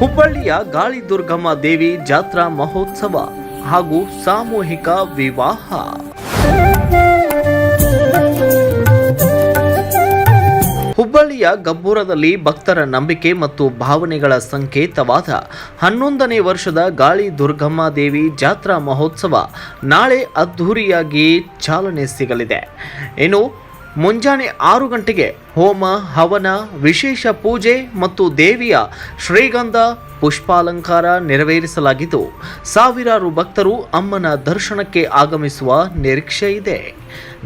ಹುಬ್ಬಳ್ಳಿಯ ಗಾಳಿ ದುರ್ಗಮ್ಮ ದೇವಿ ಜಾತ್ರಾ ಮಹೋತ್ಸವ ಹಾಗೂ ಸಾಮೂಹಿಕ ವಿವಾಹ. ಹುಬ್ಬಳ್ಳಿಯ ಗಬ್ಬೂರದಲ್ಲಿ ಭಕ್ತರ ನಂಬಿಕೆ ಮತ್ತು ಭಾವನೆಗಳ ಸಂಕೇತವಾದ ಹನ್ನೊಂದನೇ ವರ್ಷದ ಗಾಳಿ ದುರ್ಗಮ್ಮ ದೇವಿ ಜಾತ್ರಾ ಮಹೋತ್ಸವ ನಾಳೆ ಅದ್ಧೂರಿಯಾಗಿ ಚಾಲನೆ ಸಿಗಲಿದೆ. ಇನ್ನು ಮುಂಜಾನೆ ಆರು ಗಂಟೆಗೆ ಹೋಮ, ಹವನ, ವಿಶೇಷ ಪೂಜೆ ಮತ್ತು ದೇವಿಯ ಶ್ರೀಗಂಧ ಪುಷ್ಪಾಲಂಕಾರ ನೆರವೇರಿಸಲಾಗಿದ್ದು, ಸಾವಿರಾರು ಭಕ್ತರು ಅಮ್ಮನ ದರ್ಶನಕ್ಕೆ ಆಗಮಿಸುವ ನಿರೀಕ್ಷೆ ಇದೆ.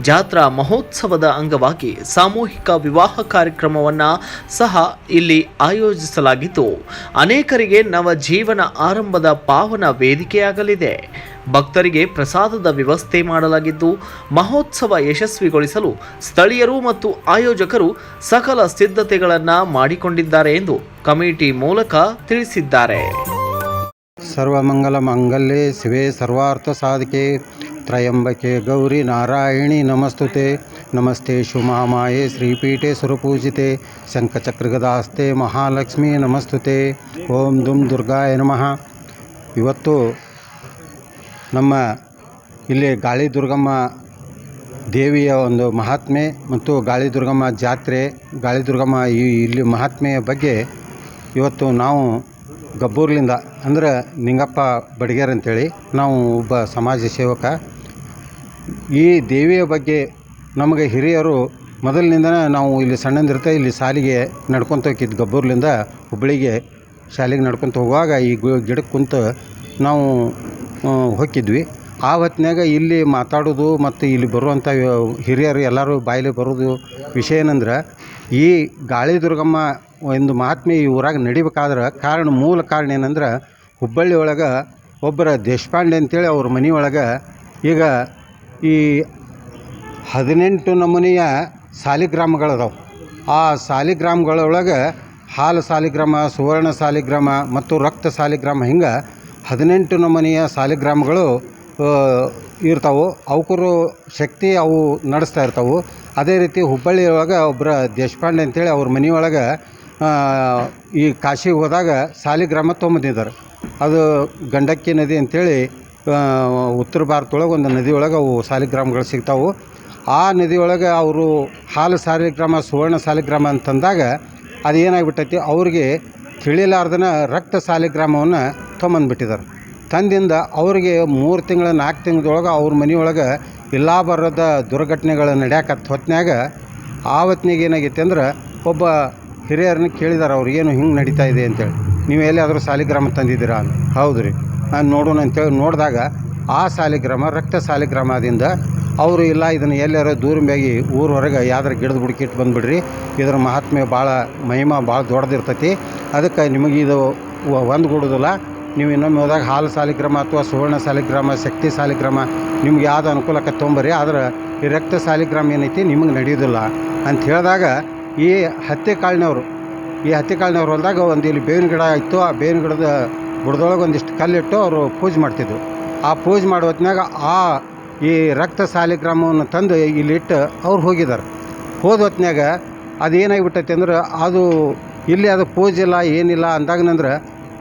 ಜಾತ್ರಾ ಮಹೋತ್ಸವದ ಅಂಗವಾಗಿ ಸಾಮೂಹಿಕ ವಿವಾಹ ಕಾರ್ಯಕ್ರಮವನ್ನು ಸಹ ಇಲ್ಲಿ ಆಯೋಜಿಸಲಾಗಿದ್ದು ಅನೇಕರಿಗೆ ನವ ಜೀವನ ಆರಂಭದ ಪಾವನ ವೇದಿಕೆಯಾಗಲಿದೆ. ಭಕ್ತರಿಗೆ ಪ್ರಸಾದದ ವ್ಯವಸ್ಥೆ ಮಾಡಲಾಗಿದ್ದು, ಮಹೋತ್ಸವ ಯಶಸ್ವಿಗೊಳಿಸಲು ಸ್ಥಳೀಯರು ಮತ್ತು ಆಯೋಜಕರು ಸಕಲ ಸಿದ್ಧತೆಗಳನ್ನು ಮಾಡಿಕೊಂಡಿದ್ದಾರೆ ಎಂದು ಕಮಿಟಿ ಮೂಲಕ ತಿಳಿಸಿದ್ದಾರೆ. ಸರ್ವಮಂಗಲ ಮಂಗಲ್ಯೆ ಶಿವೆ ಸರ್ವಾರ್ಥ ಸಾಧಕೆ. ತ್ರಯಂಬಕೆ ಗೌರಿ ನಾರಾಯಣಿ ನಮಸ್ತುತೆ. ನಮಸ್ತೆ ಶುಮಾಮಾಯೆ ಶ್ರೀಪೀಠೆ ಸುರಪೂಜಿತೆ ಶಂಖಚಕ್ರಗದಾಸ್ತೆ ಮಹಾಲಕ್ಷ್ಮಿ ನಮಸ್ತುತೆ. ಓಂ ದುಂ ದುರ್ಗಾಯ ನಮಃ. ಇವತ್ತು ನಮ್ಮ ಇಲ್ಲಿ ಗಾಳಿ ದುರ್ಗಮ್ಮ ದೇವಿಯ ಒಂದು ಮಹಾತ್ಮೆ ಮತ್ತು ಗಾಳಿ ದುರ್ಗಮ್ಮ ಜಾತ್ರೆ, ಗಾಳಿ ದುರ್ಗಮ್ಮ ಈ ಇಲ್ಲಿ ಮಹಾತ್ಮೆಯ ಬಗ್ಗೆ ಇವತ್ತು ನಾವು ಗಬ್ಬೂರ್ಲಿಂದ ಅಂದ್ರೆ ನಿಂಗಪ್ಪ ಬಡಿಗೇರ್ ಅಂತೇಳಿ ನಾವು ಒಬ್ಬ ಸಮಾಜ ಸೇವಕ. ಈ ದೇವಿಯ ಬಗ್ಗೆ ನಮಗೆ ಹಿರಿಯರು ಮೊದಲಿನಿಂದನೇ ನಾವು ಇಲ್ಲಿ ಸಣ್ಣಂದಿರ್ತೆ ಇಲ್ಲಿ ಸಾಲಿಗೆ ನಡ್ಕೊತ ಹೋಗಿದ್ದು ಗಬ್ಬೂರ್ಲಿಂದ ಹುಬ್ಬಳ್ಳಿಗೆ ಶಾಲೆಗೆ ನಡ್ಕೊತ ಹೋಗುವಾಗ ಈ ಗಿಡಕ್ಕೆ ಕುಂತು ನಾವು ಹೊಕ್ಕಿದ್ವಿ ಆ ಹೊತ್ನ್ಯಾಗ ಇಲ್ಲಿ ಮಾತಾಡೋದು ಮತ್ತು ಇಲ್ಲಿ ಬರುವಂಥ ಹಿರಿಯರು ಎಲ್ಲರೂ ಬಾಯಲ್ಲಿ ಬರೋದು ವಿಷಯ ಏನಂದ್ರೆ, ಈ ಗಾಳಿ ದುರ್ಗಮ್ಮ ಒಂದು ಮಹಾತ್ಮೆ ಈ ಊರಾಗ ನಡಿಬೇಕಾದ್ರೆ ಕಾರಣ ಮೂಲ ಕಾರಣ ಏನಂದ್ರೆ, ಹುಬ್ಬಳ್ಳಿ ಒಳಗೆ ಒಬ್ಬರ ದೇಶಪಾಂಡೆ ಅಂತೇಳಿ ಅವ್ರ ಮನೆ ಒಳಗೆ ಈಗ ಈ ಹದಿನೆಂಟು ನಮೂನೆಯ ಸಾಲಿಗ್ರಾಮಗಳದಾವೆ ಆ ಸಾಲಿಗ್ರಾಮಗಳೊಳಗೆ ಹಾಲು ಸಾಲಿಗ್ರಾಮ, ಸುವರ್ಣ ಸಾಲಿಗ್ರಾಮ ಮತ್ತು ರಕ್ತ ಸಾಲಿಗ್ರಾಮ ಹಿಂಗೆ ಹದಿನೆಂಟು ನಮೂನೆಯ ಸಾಲಿಗ್ರಾಮಗಳು ಇರ್ತಾವೆ. ಅವಕರು ಶಕ್ತಿ ಅವು ನಡೆಸ್ತಾ ಇರ್ತಾವೆ. ಅದೇ ರೀತಿ ಹುಬ್ಬಳ್ಳಿ ಒಳಗೆ ಒಬ್ಬರ ದೇಶಪಾಂಡೆ ಅಂತೇಳಿ ಅವ್ರ ಮನೆಯೊಳಗೆ ಈ ಕಾಶಿಗೆ ಹೋದಾಗ ಸಾಲಿಗ್ರಾಮ ತೊಗೊಂಬಂದಿದ್ದಾರೆ ಅದು ಗಂಡಕ್ಕಿ ನದಿ ಅಂತೇಳಿ ಉತ್ತರ ಭಾರತದೊಳಗೆ ಒಂದು ನದಿ ಒಳಗೆ ಅವು ಸಾಲಿಗ್ರಾಮಗಳು ಸಿಗ್ತಾವೆ. ಆ ನದಿಯೊಳಗೆ ಅವರು ಹಾಲು ಸಾಲಿಗ್ರಾಮ, ಸುವರ್ಣ ಸಾಲಿಗ್ರಾಮ ಅಂತಂದಾಗ ಅದು ಏನಾಗ್ಬಿಟ್ಟೈತಿ ಅವ್ರಿಗೆ ತಿಳಿಲಾರ್ದನ ರಕ್ತ ಸಾಲಿಗ್ರಾಮವನ್ನು ತೊಗೊಂಬಂದ್ಬಿಟ್ಟಿದ್ದಾರೆ ತಂದಿಂದ ಅವ್ರಿಗೆ ಮೂರು ತಿಂಗಳ, ನಾಲ್ಕು ತಿಂಗಳೊಳಗೆ ಅವ್ರ ಮನೆಯೊಳಗೆ ಇಲ್ಲ ಬರದ ದುರ್ಘಟನೆಗಳು ನಡೆಯಕತ್ತ ಹೊತ್ನ್ಯಾಗ ಆವತ್ತಿನಾಗ ಏನಾಗೈತೆ ಅಂದ್ರೆ ಒಬ್ಬ ಹಿರಿಯರನ್ನ ಕೇಳಿದಾರೆ, ಅವ್ರು ಏನು ಹಿಂಗೆ ನಡೀತಾ ಇದೆ? ಅಂತೇಳಿ. ನೀವು ಎಲ್ಲಿಯಾದರೂ ಸಾಲಿಗ್ರಾಮ ತಂದಿದ್ದೀರಾ? ಹೌದು ರೀ. ನಾನು ನೋಡೋಣ ಅಂತೇಳಿ ನೋಡಿದಾಗ ಆ ಸಾಲಿಗ್ರಾಮ, ರಕ್ತ ಸಾಲಿಗ್ರಾಮದಿಂದ ಅವರು, ಇಲ್ಲ, ಇದನ್ನು ಎಲ್ಲಾರ ದೂರ ಮ್ಯಾಗಿ ಊರ ಹೊರಗೆ ಯಾವ್ದಾರ ಗಿಡದ ಬುಡಕಿಟ್ಟು ಬಂದುಬಿಡ್ರಿ. ಇದರ ಮಹಾತ್ಮೆ ಭಾಳ, ಮಹಿಮಾ ಭಾಳ ದೊಡ್ಡದಿರ್ತೈತಿ. ಅದಕ್ಕೆ ನಿಮಗೆ ಇದು ಒಂದು ಕೊಡೋದಿಲ್ಲ ನೀವು ಇನ್ನೊಮ್ಮೆ ಹೋದಾಗ ಹಾಲು ಸಾಲಿಗ್ರಾಮ ಅಥವಾ ಸುವರ್ಣ ಸಾಲಿಗ್ರಾಮ, ಶಕ್ತಿ ಸಾಲಿಗ್ರಾಮ, ನಿಮ್ಗೆ ಯಾವ್ದು ಅನುಕೂಲಕ್ಕೆ ತೊಗೊಂಬರ್ರಿ ಆದ್ರೆ ಈ ರಕ್ತ ಸಾಲಿಗ್ರಾಮ ಏನೈತಿ ನಿಮಗೆ ನಡೆಯೋದಿಲ್ಲ ಅಂತ ಹೇಳಿದಾಗ ಈ ಹತ್ತಿ ಕಾಳಿನವರು, ಈ ಹತ್ತಿ ಕಾಳಿನವ್ರು ಹೊಲ್ದಾಗ ಒಂದು ಇಲ್ಲಿ ಬೇವಿನ ಗಿಡ ಇತ್ತು, ಆ ಬೇವಿನ ಗಿಡದ ಬುಡದೊಳಗೆ ಒಂದಿಷ್ಟು ಕಲ್ಲಿಟ್ಟು ಅವರು ಪೂಜೆ ಮಾಡ್ತಿದ್ರು. ಆ ಪೂಜೆ ಮಾಡೋ ಹೊತ್ನ್ಯಾಗ ಆ ಈ ರಕ್ತ ಸಾಲಿಗ್ರಾಮವನ್ನು ತಂದು ಇಲ್ಲಿಟ್ಟು ಅವ್ರು ಹೋಗಿದ್ದಾರೆ. ಹೋದ ಹೊತ್ನ್ಯಾಗ ಅದು ಏನಾಗಿಬಿಟ್ಟೈತೆ ಅಂದ್ರೆ ಅದು ಇಲ್ಲಿ ಅದು ಪೂಜೆ ಇಲ್ಲ, ಏನಿಲ್ಲ ಅಂದಾಗನಂದ್ರೆ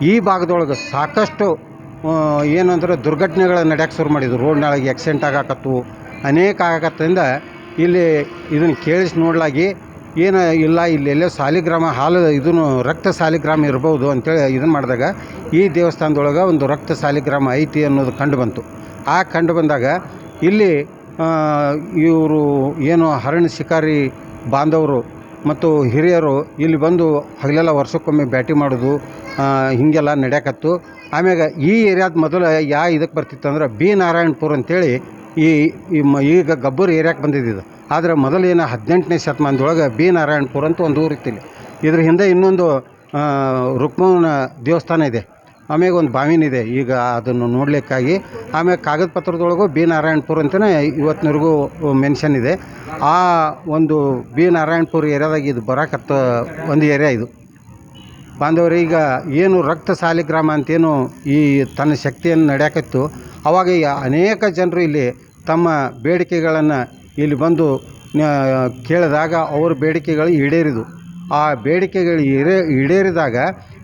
ಈ ಭಾಗದೊಳಗೆ ಸಾಕಷ್ಟು ಏನಂದ್ರೆ ದುರ್ಘಟನೆಗಳು ನಡೆಯೋಕ್ಕೆ ಶುರು ಮಾಡಿದ್ರು. ರೋಡ್ನೊಳಗೆ ಆಕ್ಸಿಡೆಂಟ್ ಆಗಾಕತ್ತು, ಅನೇಕ ಆಗಕತ್ತಿಂದ ಇಲ್ಲಿ ಇದನ್ನು ಕೇಳಿಸಿ ನೋಡ್ಲಾಗಿ, ಏನು ಇಲ್ಲ, ಇಲ್ಲಿ ಎಲ್ಲೋ ಸಾಲಿಗ್ರಾಮ, ಹಾಲು ಇದನ್ನು ರಕ್ತ ಸಾಲಿಗ್ರಾಮ ಇರ್ಬೋದು ಅಂತೇಳಿ ಇದನ್ನು ಮಾಡಿದಾಗ, ಈ ದೇವಸ್ಥಾನದೊಳಗೆ ಒಂದು ರಕ್ತ ಸಾಲಿಗ್ರಾಮ ಐತಿ ಅನ್ನೋದು ಕಂಡು ಬಂತು. ಆ ಕಂಡು ಬಂದಾಗ ಇಲ್ಲಿ ಇವರು ಏನು ಹರಣ ಶಿಕಾರಿ ಬಾಂಧವರು ಮತ್ತು ಹಿರಿಯರು ಇಲ್ಲಿ ಬಂದು ಹಗಲೆಲ್ಲ ವರ್ಷಕ್ಕೊಮ್ಮೆ ಭೇಟಿ ಮಾಡೋದು ಹೀಗೆಲ್ಲ ನಡೆಯಕತ್ತು. ಆಮ್ಯಾಗ ಈ ಏರಿಯಾದ ಮೊದಲು ಯಾ ಇದಕ್ಕೆ ಬರ್ತಿತ್ತು ಅಂದ್ರೆ ಬಿ ನಾರಾಯಣಪುರ ಅಂತೇಳಿ ಈ ಈಗ ಗಬ್ಬರ್ ಏರಿಯಾಕ್ಕೆ ಬಂದಿದ್ದು ಆದರೆ ಮೊದಲೇನು ಹದಿನೆಂಟನೇ ಶತಮಾನದೊಳಗೆ ಬಿ ನಾರಾಯಣಪುರ ಅಂತ ಒಂದು ಊರು ಇತ್ತು ಇಲ್ಲಿ. ಇದ್ರ ಹಿಂದೆ ಇನ್ನೊಂದು ಆ, ರುಕ್ಮವನ ದೇವಸ್ಥಾನ ಇದೆ. ಆಮ್ಯಾಗ ಒಂದು ಬಾವಿನಿದೆ ಈಗ ಅದನ್ನು ನೋಡಲಿಕ್ಕಾಗಿ ಆಮ್ಯಾಗ ಕಾಗದ ಪತ್ರದೊಳಗೂ ಬಿ ನಾರಾಯಣಪುರ ಅಂತಲೇ ಇವತ್ತಿನವರೆಗೂ ಮೆನ್ಷನ್ ಇದೆ. ಆ ಒಂದು ಬಿ ನಾರಾಯಣಪುರ ಏರಿಯಾದಾಗ ಇದು ಬರಕತ್ತ ಒಂದು ಏರಿಯಾ ಇದು. ಬಾಂಧವರು, ಈಗ ಏನು ರಕ್ತ ಸಾಲಿಗ್ರಾಮ ಅಂತೇನು ಈ ತನ್ನ ಶಕ್ತಿಯನ್ನು ನಡೆಯಕತ್ತು, ಅವಾಗ ಅನೇಕ ಜನರು ಇಲ್ಲಿ ತಮ್ಮ ಬೇಡಿಕೆಗಳನ್ನು ಇಲ್ಲಿ ಬಂದು ಕೇಳಿದಾಗ ಅವ್ರ ಬೇಡಿಕೆಗಳು ಈಡೇರಿದು ಆ ಬೇಡಿಕೆಗಳು ಈಡೇ ಈಡೇರಿದಾಗ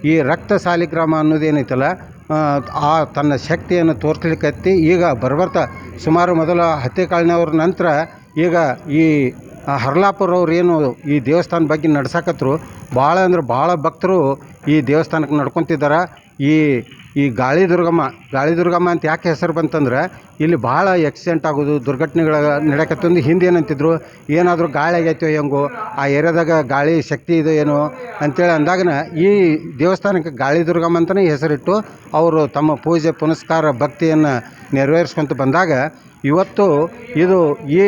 ಈ ರಕ್ತ ಸಾಲಿಗ್ರಾಮ ಅನ್ನೋದೇನೈತಲ್ಲ ಆ, ತನ್ನ ಶಕ್ತಿಯನ್ನು ತೋರಿಸ್ಲಿಕ್ಕತ್ತಿ ಈಗ ಬರ್ಬರ್ತಾ ಸುಮಾರು ಮೊದಲ ಹತ್ತೆ ಕಾಳಿನವ್ರ ನಂತರ ಈಗ ಈ ಹರ್ಲಾಪುರವ್ರು ಏನು ಈ ದೇವಸ್ಥಾನ ಬಗ್ಗೆ ನಡ್ಸಕತ್ರು ಭಾಳ ಅಂದ್ರೆ ಭಾಳ ಭಕ್ತರು ಈ ದೇವಸ್ಥಾನಕ್ಕೆ ನಡ್ಕೊತಿದ್ದಾರೆ. ಈ ಈ ಗಾಳಿ ದುರ್ಗಮ್ಮ ಗಾಳಿ ದುರ್ಗಮ್ಮ ಅಂತ ಯಾಕೆ ಹೆಸರು ಬಂತಂದ್ರೆ ಇಲ್ಲಿ ಭಾಳ ಆಕ್ಸಿಡೆಂಟ್ ಆಗೋದು, ದುರ್ಘಟನೆಗಳ ನಡೆಯಕತ್ತಂದು ಹಿಂದೆ ಏನಂತಿದ್ರು, ಏನಾದರೂ ಗಾಳಿ ಆಗೈತೋ ಹೆಂಗೋ, ಆ ಏರಿಯಾದಾಗ ಗಾಳಿ ಶಕ್ತಿ ಇದೆ ಏನೋ ಅಂತೇಳಿ ಅಂದಾಗನ ಈ ದೇವಸ್ಥಾನಕ್ಕೆ ಗಾಳಿ ದುರ್ಗಮ್ಮ ಅಂತಲೇ ಹೆಸರಿಟ್ಟು ಅವರು ತಮ್ಮ ಪೂಜೆ ಪುನಸ್ಕಾರ ಭಕ್ತಿಯನ್ನು ನೆರವೇರಿಸ್ಕೊಂತ ಬಂದಾಗ ಇವತ್ತು ಇದು ಈ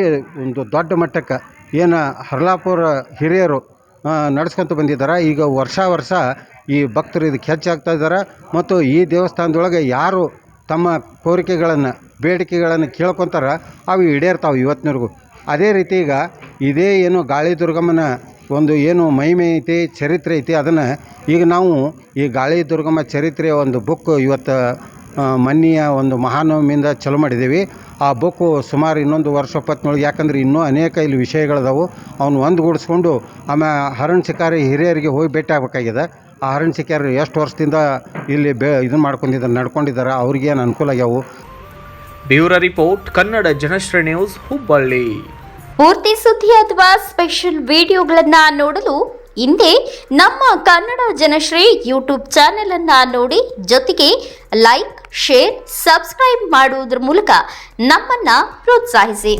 ಒಂದು ದೊಡ್ಡ ಮಟ್ಟಕ್ಕೆ ಏನು ಹರ್ಲಾಪುರ ಹಿರಿಯರು ನಡೆಸ್ಕೊಂತ ಬಂದಿದ್ದಾರೆ. ಈಗ ವರ್ಷ ವರ್ಷ ಈ ಭಕ್ತರು ಇದಕ್ಕೆ ಹೆಚ್ಚಾಗ್ತಾ ಇದ್ದಾರೆ. ಮತ್ತು ಈ ದೇವಸ್ಥಾನದೊಳಗೆ ಯಾರು ತಮ್ಮ ಕೋರಿಕೆಗಳನ್ನು, ಬೇಡಿಕೆಗಳನ್ನು ಕೇಳ್ಕೊತಾರ, ಅವು ಈಡೇರ್ತಾವೆ ಇವತ್ತಿನವರೆಗೂ. ಅದೇ ರೀತಿ ಈಗ ಇದೇ ಏನು ಗಾಳಿ ದುರ್ಗಮ್ಮನ ಒಂದು ಏನು ಮಹಿಮೆ ಐತಿ, ಚರಿತ್ರೆ ಐತಿ, ಅದನ್ನು ಈಗ ನಾವು ಈ ಗಾಳಿ ದುರ್ಗಮ್ಮ ಚರಿತ್ರೆಯ ಒಂದು ಬುಕ್ ಇವತ್ತು ಮನ್ನಿಯ ಒಂದು ಮಹಾನವಮಿಯಿಂದ ಚಾಲು ಮಾಡಿದ್ದೀವಿ. ಆ ಬುಕ್ಕು ಸುಮಾರು ಇನ್ನೊಂದು ವರ್ಷ ಒಪ್ಪತ್ತಿನೊಳಗೆ ಯಾಕಂದ್ರೆ ಇನ್ನೂ ಅನೇಕ ಇಲ್ಲಿ ವಿಷಯಗಳಿದಾವೆ. ಅವನು ಒಂದುಗೂಡಿಸ್ಕೊಂಡು ಆಮೇಲೆ ಹರಣ ಶಿಕಾರಿ ಹಿರಿಯರಿಗೆ ಹೋಗಿ ಭೇಟಿ ಆಗ್ಬೇಕಾಗಿದೆ. ಆ ಹರಣ್ ಶಿಕಾರಿ ಎಷ್ಟು ವರ್ಷದಿಂದ ಇಲ್ಲಿ ಬೆ ಇದು ಮಾಡ್ಕೊಂಡಿದ್ದಾರೆ ನಡ್ಕೊಂಡಿದ್ದಾರೆ ಅವ್ರಿಗೇನು ಅನುಕೂಲ ಆಗ್ಯಾವು? Bureau report Kannada Janashree news Hubballi. ಪೂರ್ತಿ ಸುದ್ದಿ ಅಥವಾ ಸ್ಪೆಷಲ್ ವಿಡಿಯೋಗಳನ್ನು ನೋಡಲು ಹಿಂದೆ ನಮ್ಮ ಕನ್ನಡ ಜನಶ್ರೀ ಯೂಟ್ಯೂಬ್ ಚಾನೆಲ್ ಅನ್ನ ನೋಡಿ ಜೊತೆಗೆ ಲೈಕ್ ಶೇರ್ ಸಬ್ಸ್ಕ್ರೈಬ್ ಮಾಡುವುದರ ಮೂಲಕ ನಮ್ಮನ್ನ ಪ್ರೋತ್ಸಾಹಿಸಿ.